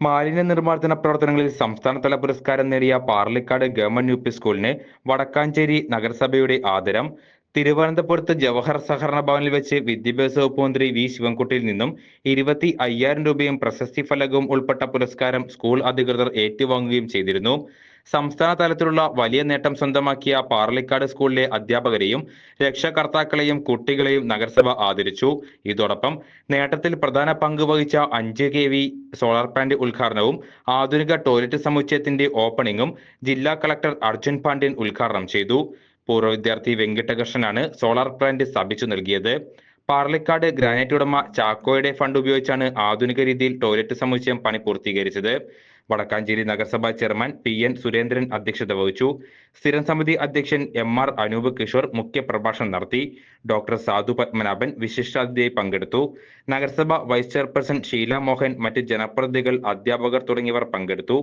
മാലിന്യ നിർമ്മാർജന പ്രവർത്തനങ്ങളിൽ സംസ്ഥാനതല പുരസ്കാരം നേടിയ പാർലിക്കാട് ഗവൺമെന്റ് യു പി സ്കൂളിന് വടക്കാഞ്ചേരി നഗരസഭയുടെ ആദരം. തിരുവനന്തപുരത്ത് ജവഹർ സഹകരണ ഭവനിൽ വെച്ച് വിദ്യാഭ്യാസ വകുപ്പ് മന്ത്രി വി ശിവൻകുട്ടിയിൽ നിന്നും ഇരുപത്തി അയ്യായിരം രൂപയും പ്രശസ്തി ഫലകവും ഉൾപ്പെട്ട പുരസ്കാരം സ്കൂൾ അധികൃതർ ഏറ്റുവാങ്ങുകയും ചെയ്തിരുന്നു. സംസ്ഥാന തലത്തിലുള്ള വലിയ നേട്ടം സ്വന്തമാക്കിയ പാർലിക്കാട് സ്കൂളിലെ അധ്യാപകരെയും രക്ഷകർത്താക്കളെയും കുട്ടികളെയും നഗരസഭ ആദരിച്ചു. ഇതോടൊപ്പം നേട്ടത്തിൽ പ്രധാന പങ്ക് വഹിച്ച അഞ്ച് കെ വി സോളാർ പ്ലാന്റ് ഉദ്ഘാടനവും ആധുനിക ടോയ്ലറ്റ് സമുച്ചയത്തിന്റെ ഓപ്പണിംഗും ജില്ലാ കളക്ടർ അർജുൻ പാണ്ഡ്യൻ ഉദ്ഘാടനം ചെയ്തു. പൂർവ വിദ്യാർത്ഥി വെങ്കിട്ടകൃഷ്ണനാണ് സോളാർ പ്ലാന്റ് സ്ഥാപിച്ചു നൽകിയത്. പാർലിക്കാട് ഗ്രാനൈറ്റ് ഉടമ ചാക്കോയുടെ ഫണ്ട് ഉപയോഗിച്ചാണ് ആധുനിക രീതിയിൽ ടോയ്ലറ്റ് സമുച്ചയം പണി പൂർത്തീകരിച്ചത്. വടക്കാഞ്ചേരി നഗരസഭാ ചെയർമാൻ പി എൻ സുരേന്ദ്രൻ അധ്യക്ഷത വഹിച്ചു. സ്ഥിരം സമിതി അധ്യക്ഷൻ എം ആർ അനൂപ് കിഷോർ മുഖ്യ പ്രഭാഷണം നടത്തി. ഡോക്ടർ സാധു പത്മനാഭൻ വിശിഷ്ടാതിഥിയായി പങ്കെടുത്തു. നഗരസഭ വൈസ് ചെയർപേഴ്സൺ ഷീല മോഹൻ മറ്റ് ജനപ്രതിനിധികൾ അധ്യാപകർ തുടങ്ങിയവർ പങ്കെടുത്തു.